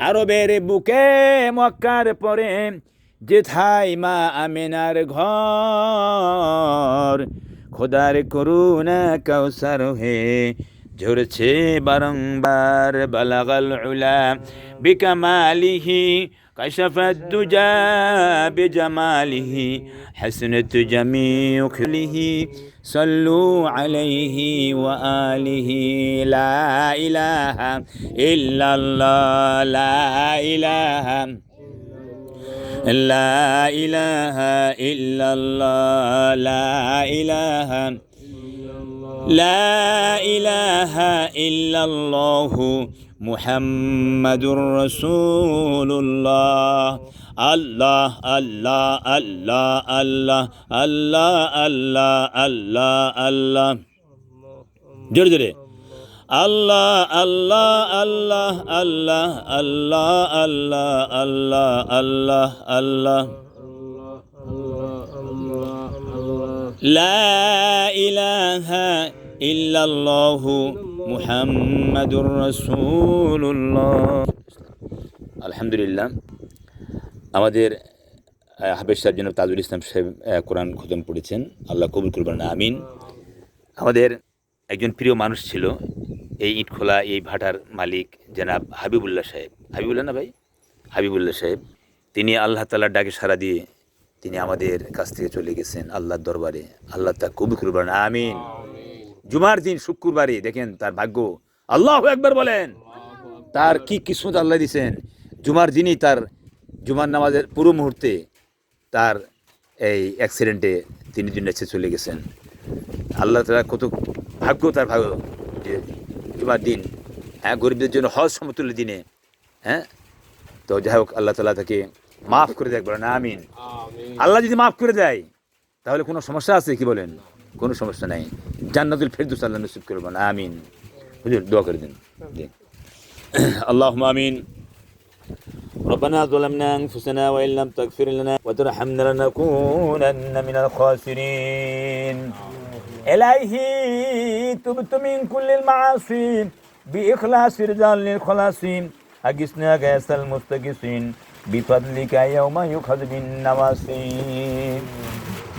আরবের বুকে মক্কার পরে যেথায় মা আমিনার ঘর। খোদার করুণা কৌসার হে ঝরছে বারংবার বালাগাল উলা। বিকামালিহি كشف الدجى بجماله حسنت جميع خله صلوا عليه وآله لا إله إلا الله لا إله لا إله إلا الله لا إله. لا إله إلا الله محمد رسول الله. الله الله الله الله الله الله الله الله. الله الله الله الله الله الله الله الله الله الله الله الله الله الله الله ইলাহা ইল্লাল্লাহু মুহাম্মাদুর রাসূলুল্লাহ। আলহামদুলিল্লাহ। আমাদের হাফেজ সাহেব জনাব তাজুল ইসলাম সাহেব কোরআন খতম পড়েছেন আল্লাহ কবুল করবেন আমিন। আমাদের একজন প্রিয় মানুষ ছিল, এই ইটখোলা এই ভাটার মালিক জেনাব হাবিবুল্লাহ সাহেব। হাবিবুল্লাহ না ভাই? হাবিবুল্লাহ সাহেব। তিনি আল্লাহ তালার ডাকে সারা দিয়ে তিনি আমাদের কাছ থেকে চলে গেছেন আল্লাহর দরবারে। আল্লাহ তা কবুল করবেন আমিন। জুমার দিন, শুক্রবারে, দেখেন তার ভাগ্য। আল্লাহ একবার বলেন। তার কি কিসমত আল্লাহ দিছেন? জুমার দিনই তার জুমার নামাজের পুরো মুহূর্তে তার এই অ্যাক্সিডেন্টে তিনি দুনিয়াছে চলে গেছেন। আল্লাহ তালা কত ভাগ্য তার ভাগ্য যে জুমার দিন হ্যাঁ গরিবদের জন্য হজ সমতুল্য দিনে হ্যাঁ? তো যাই হোক, আল্লাহ তালা তাকে মাফ করে দেয় বলেন, আমিন। আল্লাহ যদি মাফ করে দেয় তাহলে কোনো সমস্যা আছে কি বলেন কোনো সমস্যা নাই জান্নাতুল ফেরদুস আল্লাহ নসিব করবেন আমিন হুজুর দোয়া করে দিন দিন আল্লাহ আমিন ربنا ظلمنا أنفسنا وإن لم تغفر لنا وترحمنا لنكونن من الخاسرين إلهي تبت من كل المعاصي بإخلاص رجال للخلاصين أجسنا غيث المستقسين বিপদলিকা ইয়মা ইউখদ বিন্নামাসিন